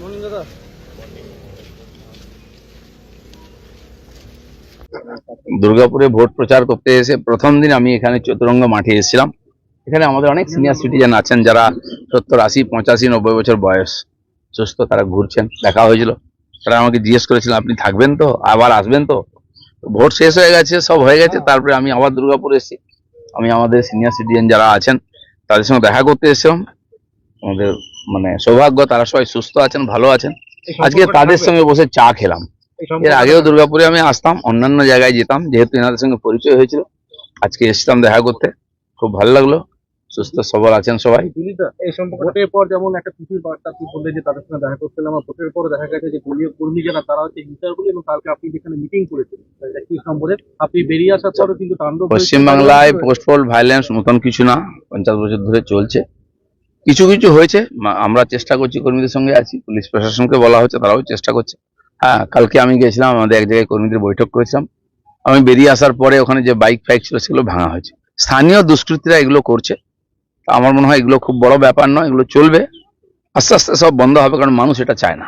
Morning দাদা। দুর্গাপুরে vote প্রচার করতে এসে প্রথম দিন আমি এখানে চতুরঙ্গ মাঠে এসেছিলাম। এখানে আমাদের অনেক সিনিয়র সিটিজেন আছেন যারা সত্তর, আশি, পঁচাশি, নব্বই বছর বয়স। সুস্থ তারা ঘুরছেন, দেখা হয়েছিল। তারা আমাকে জিজ্ঞেস করেছিলেন আপনি থাকবেন তো? আবার আসবেন তো? ভোট শেষ হয়ে গেছে, সব হয়ে গেছে। তারপরে আমি আবার দুর্গাপুর এসেছি। আমি আমাদের সিনিয়র সিটিজেন যারা আছেন, তাদের সঙ্গে দেখা করতে এসেছিলাম। আমাদের মানে সৌভাগ্য তারা সবাই সুস্থ আছেন ভালো আছেন। আজকে তাদের সঙ্গে বসে চা খেলাম। এর আগেও দুর্গাপুরে আমি আসতাম অন্যান্য জায়গায় যেতাম যেহেতু এনাদের সঙ্গে পরিচয় হয়েছিল। আজকে এসেছিলাম দেখা করতে। খুব ভালো লাগল। সুস্থ সবল আছেন সবাই। এই সম্পর্কে পর যেমন একটা খুশির বার্তা আপনি বললেন যে তাদের সঙ্গে দেখা আর ভোটের পর দেখা গেছে যে দলীয় কর্মী যারা তারা হচ্ছে হিংসাগুলি এবং কালকে আপনি যেখানে মিটিং করেছিলেন একই সম্পর্কে আপনি বেরিয়ে আসার পরও কিন্তু তাণ্ডব পশ্চিমবাংলায় পোস্টপোল ভায়োলেন্স নতুন কিছু না পঞ্চাশ বছর ধরে চলছে। কিছু কিছু হয়েছে আমরা চেষ্টা করছি, কর্মীদের সঙ্গে আছি, পুলিশ প্রশাসনকে বলা হচ্ছে তারাও চেষ্টা করছে। হ্যাঁ কালকে আমি গেছিলাম, আমাদের এক জায়গায় কর্মীদের বৈঠক করেছিলাম। আমি বেরিয়ে আসার পরে ওখানে যে বাইক ফাইক ছিল, সেগুলো ভাঙা হয়েছে। স্থানীয় দুষ্কৃতীরা এগুলো করছে। আমার মনে হয় এগুলো খুব বড় ব্যাপার নয়, এগুলো চলবে। আস্তে আস্তে সব বন্ধ হবে, কারণ মানুষ এটা চায় না।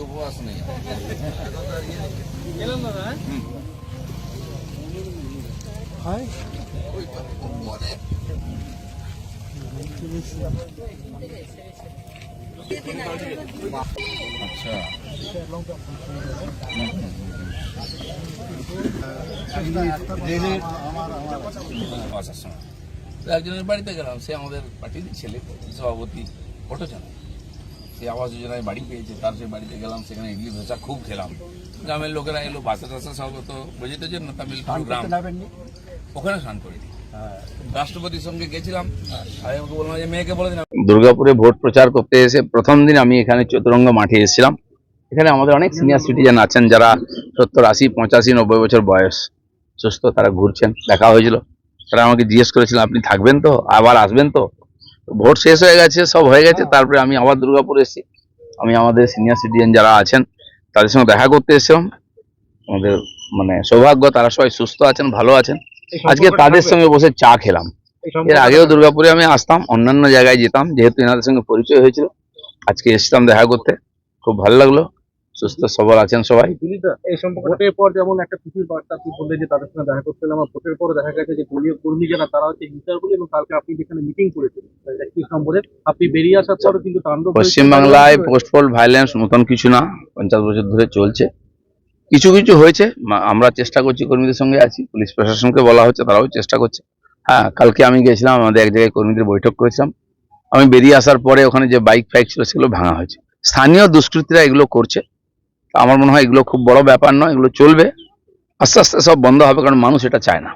উপবাস নেই আচ্ছা তো একজনের বাড়িতে গেলাম সে আমাদের পার্টির ছেলে সভাপতি ভট্টাচার্য সে আবাস যোজনায় বাড়ি পেয়েছে তার সে বাড়িতে গেলাম সেখানে ইডলি ধোসা খুব খেলাম। গ্রামের লোকেরা এলো বাসা টাসা সব তো বুঝতে জন্য তামিল গ্রাম। ওখানে স্নান করিনি। রাষ্ট্রপতির সঙ্গে গেছিলাম আমাকে বললাম যে মেয়েকে বলে দিন দুর্গাপুরে ভোট প্রচার করতে এসে প্রথম দিন আমি এখানে চতুরঙ্গ মাঠে এসেছিলাম। এখানে আমাদের অনেক সিনিয়র সিটিজেন আছেন যারা সত্তর আশি পঁচাশি নব্বই বছর বয়স। সুস্থ তারা ঘুরছেন দেখা হয়েছিল। তারা আমাকে জিজ্ঞেস করেছিলেন আপনি থাকবেন তো? আবার আসবেন তো? ভোট শেষ হয়ে গেছে সব হয়ে গেছে। তারপরে আমি আবার দুর্গাপুর এসেছি। আমি আমাদের সিনিয়র সিটিজেন যারা আছেন তাদের সঙ্গে দেখা করতে এসেছিলাম। আমাদের মানে সৌভাগ্য তারা সবাই সুস্থ আছেন ভালো আছেন। আজকে তাদের সঙ্গে বসে চা খেলাম। এর আগেও দুর্গাপুরে আমি আসতাম অন্যান্য জায়গায় যেতাম যেহেতু এনাদের সঙ্গে পরিচয় হয়েছিল। আজকে এসেছিলাম দেখা করতে। খুব ভালো লাগল। সুস্থ সবল আছেন সবাই? এই সম্পর্কে ভোটের পর যেমন একটা খুশির বার্তা আপনি বললেন যে তাদের সঙ্গে দেখা করতে আর ভোটের পর দেখা গেছে যে দলীয় কর্মী যারা তারা হচ্ছে হিংসাগুলি এবং কালকে আপনি যেখানে মিটিং করেছিলেন একই সম্পর্কে আপনি বেরিয়ে আসার পরও কিন্তু তাণ্ডব পশ্চিমবাংলায় পোস্টপোল ভায়োলেন্স নতুন কিছু না পঞ্চাশ বছর ধরে চলছে। কিছু কিছু হয়েছে মা- আমরা চেষ্টা করছি কর্মীদের সঙ্গে আছি পুলিশ প্রশাসনকে বলা হচ্ছে তারাও চেষ্টা করছে। হ্যাঁ কালকে আমি গেছিলাম আমাদের এক জায়গায় কর্মীদের বৈঠক করেছিলাম। আমি বেরিয়ে আসার পরে ওখানে যে বাইক ফাইক ছিল সেগুলো ভাঙা হয়েছে। স্থানীয় দুষ্কৃতীরা এগুলো করছে। আমার মনে হয় এগুলো খুব বড় ব্যাপার নয়, এগুলো চলবে। আস্তে আস্তে সব বন্ধ হবে, কারণ মানুষ এটা চায় না।